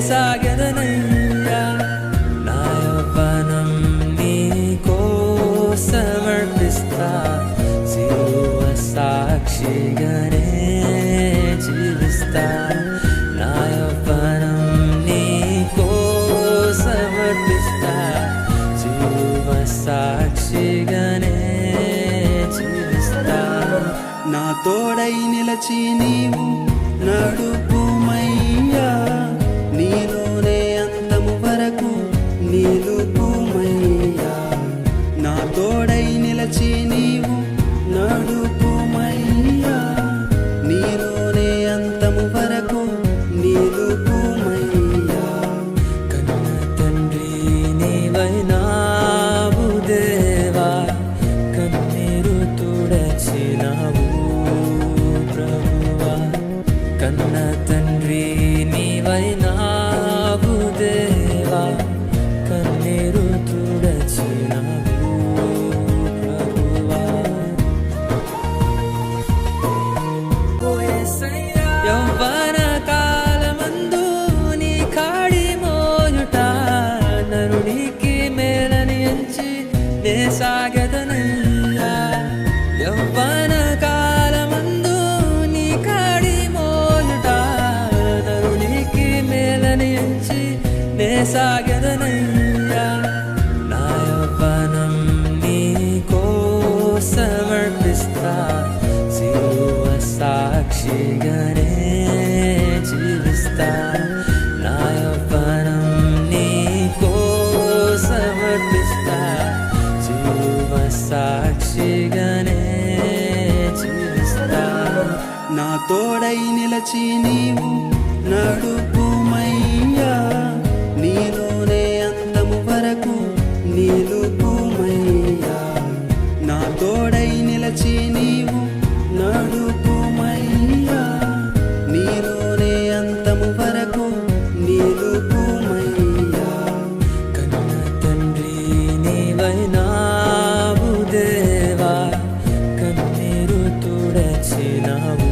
సాగదనయ్యా నా యవ్వనం నీ కోసమర్పిస్తా సిలువ సాక్షిగానే జీవిస్తా నా యవ్వనం నీ కోసమర్పిస్తా సిలువ సాక్షిగానే జీవిస్తా నా తోడై నిలచి నీవు నడుపుమయ్యా సాగదనయ్యా నా యవ్వనం నీ కోసమర్పిస్తా సిలువ సాక్షిగానే జీవిస్తా నా యవ్వనం నీ కోసమర్పిస్తా సిలువ సాక్షిగానే జీవిస్తా నా తోడై నిలచి నీవు నడుపు నీలోనే అందము వరకు నీలుపుమయ్యా. నా తోడై నిలచి నీవు నడుపుమయ్యా. నీలోనే అంతము వరకు నీలుపుమయ్యా. కన్న తండ్రి నీవైనావు దేవా. కన్నీరు తుడచినావు.